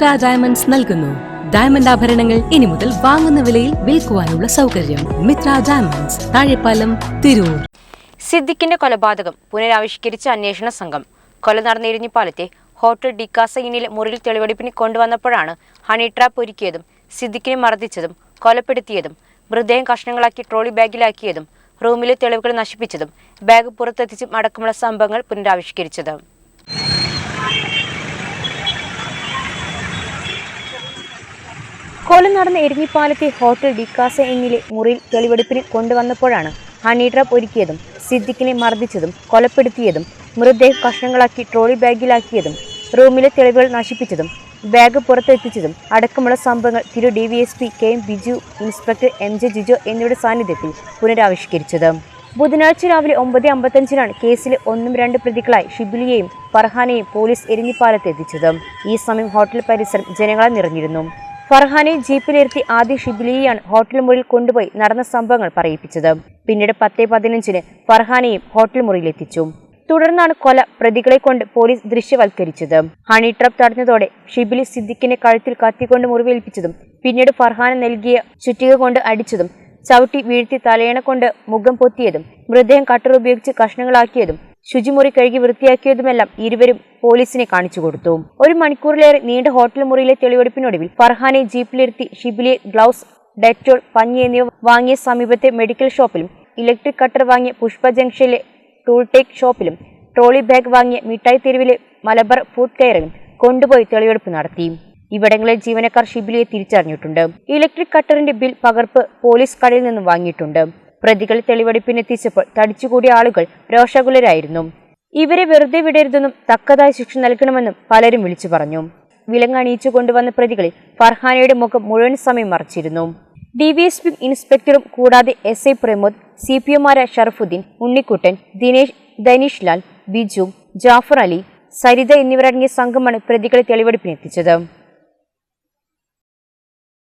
Mitra diamonds നൽകുന്നു. Diamond ആഭരണങ്ങൾ ഇനി മുതൽ വാങ്ങുന്ന വിലയിൽ വിൽക്കുവാനുള്ള സൗകര്യം. മിത്ര ഡയമണ്ട്സ് താഴെപ്പാലം തിരൂർ. സിദ്ദിഖിന്റെ കൊലപാതകം പുനരാവിഷ്കരിച്ച അന്വേഷണ സംഘം. കൊല നടന്ന ഇരിഞ്ഞിപ്പാലത്തെ ഹോട്ടൽ ഡിക്കാസ മുറിയിൽ തെളിവെടുപ്പിന് കൊണ്ടുവന്നപ്പോഴാണ് ഹണി ട്രാപ്പ് ഒരുക്കിയതും സിദ്ദിഖിനെ മർദ്ദിച്ചതും കൊലപ്പെടുത്തിയതും മൃതദേഹം കഷ്ണങ്ങളാക്കി ട്രോളി ബാഗിലാക്കിയതും റൂമിലെ തെളിവുകൾ നശിപ്പിച്ചതും ബാഗ് പുറത്തെത്തിച്ചും അടക്കമുള്ള സംഭവങ്ങൾ പുനരാവിഷ്കരിച്ചത്. കൊല നടന്ന എരിഞ്ഞിപ്പാലത്തെ ഹോട്ടൽ ഡിക്കാസ എന്നിലെ മുറിയിൽ തെളിവെടുപ്പിന് കൊണ്ടുവന്നപ്പോഴാണ് ഹണി ട്രാപ്പ് ഒരുക്കിയതും സിദ്ദിഖിനെ മർദ്ദിച്ചതും കൊലപ്പെടുത്തിയതും മൃതദേഹ കഷ്ണങ്ങളാക്കി ട്രോളി ബാഗിലാക്കിയതും റൂമിലെ തെളിവുകൾ നശിപ്പിച്ചതും ബാഗ് പുറത്തെത്തിച്ചതും അടക്കമുള്ള സംഭവങ്ങൾ തിരു D V S P K M Biju inspector M J Jijo എന്നിവരുടെ സാന്നിധ്യത്തിൽ പുനരാവിഷ്കരിച്ചത്. ബുധനാഴ്ച രാവിലെ ഒമ്പത് അമ്പത്തഞ്ചിനാണ് കേസിലെ ഒന്നും രണ്ട് പ്രതികളായി ഷിബിലിയെയും ഫർഹാനെയും പോലീസ് എരിഞ്ഞിപ്പാലത്ത് എത്തിച്ചത്. ഈ സമയം ഹോട്ടൽ പരിസരം ജനങ്ങളെ നിറഞ്ഞിരുന്നു. ഫർഹാനെ ജീപ്പിലിരുത്തി ആദ്യ ഷിബിലിയെയാണ് ഹോട്ടൽ മുറിയിൽ കൊണ്ടുപോയി നടന്ന സംഭവങ്ങൾ പറയിപ്പിച്ചത്. പിന്നീട് പത്തേ പതിനഞ്ചിന് ഫർഹാനെയും ഹോട്ടൽ മുറിയിലെത്തിച്ചു തുടർന്നാണ് കൊല പ്രതികളെ കൊണ്ട് പോലീസ് ദൃശ്യവൽക്കരിച്ചത്. ഹണി ട്രപ്പ് തടഞ്ഞതോടെ ഷിബിലി സിദ്ദിഖിനെ കഴുത്തിൽ കത്തിക്കൊണ്ട് മുറിവേൽപ്പിച്ചതും പിന്നീട് ഫർഹാനെ നൽകിയ ചുറ്റിക കൊണ്ട് അടിച്ചതും ചവിട്ടി വീഴ്ത്തി തലയണ കൊണ്ട് മുഖം പൊത്തിയതും മൃതദേഹം കട്ടർ ഉപയോഗിച്ച് കഷ്ണങ്ങളാക്കിയതും ശുചിമുറി കഴുകി വൃത്തിയാക്കിയതുമെല്ലാം ഇരുവരും പോലീസിനെ കാണിച്ചു കൊടുത്തു. ഒരു മണിക്കൂറിലേറെ നീണ്ട ഹോട്ടൽ മുറിയിലെ തെളിവെടുപ്പിനൊടുവിൽ ഫർഹാനെ ജീപ്പിലിരുത്തി ഷിബിലെ ഗ്ലൗസ് ഡെറ്റോൾ പഞ്ഞി എന്നിവ വാങ്ങിയ സമീപത്തെ മെഡിക്കൽ ഷോപ്പിലും ഇലക്ട്രിക് കട്ടർ വാങ്ങിയ പുഷ്പ ജംഗ്ഷനിലെ ടൂൾടേക്ക് ഷോപ്പിലും ട്രോളി ബാഗ് വാങ്ങിയ മിഠായി തെരുവിലെ മലബാർ ഫുഡ് കെയറിലും കൊണ്ടുപോയി തെളിവെടുപ്പ് നടത്തി. ഇവിടങ്ങളിൽ ജീവനക്കാർ ഷിബിലിയെ തിരിച്ചറിഞ്ഞിട്ടുണ്ട്. ഇലക്ട്രിക് കട്ടറിന്റെ ബിൽ പകർപ്പ് പോലീസ് കടയിൽ നിന്നും വാങ്ങിയിട്ടുണ്ട്. പ്രതികൾ തെളിവെടുപ്പിനെത്തിച്ചപ്പോൾ തടിച്ചുകൂടിയ ആളുകൾ രോഷകുലരായിരുന്നു ഇവരെ വെറുതെ വിടരുതെന്നും തക്കതായ ശിക്ഷ നൽകണമെന്നും പലരും വിളിച്ചു പറഞ്ഞു. വിലങ്ങണിയിച്ചു കൊണ്ടുവന്ന പ്രതികളിൽ ഫർഹാനയുടെ മുഖം മുഴുവൻ സമയം മറച്ചിരുന്നു. ഡി വി എസ് പി ഇൻസ്പെക്ടറും കൂടാതെ S I Pramod C P എമാരായ Sharafuddin Unnikuttan Dinesh Dhaneesh Lal Biju Jafar Ali Saritha എന്നിവരടങ്ങിയ സംഘമാണ് പ്രതികളെ തെളിവെടുപ്പിനെത്തിച്ചത്.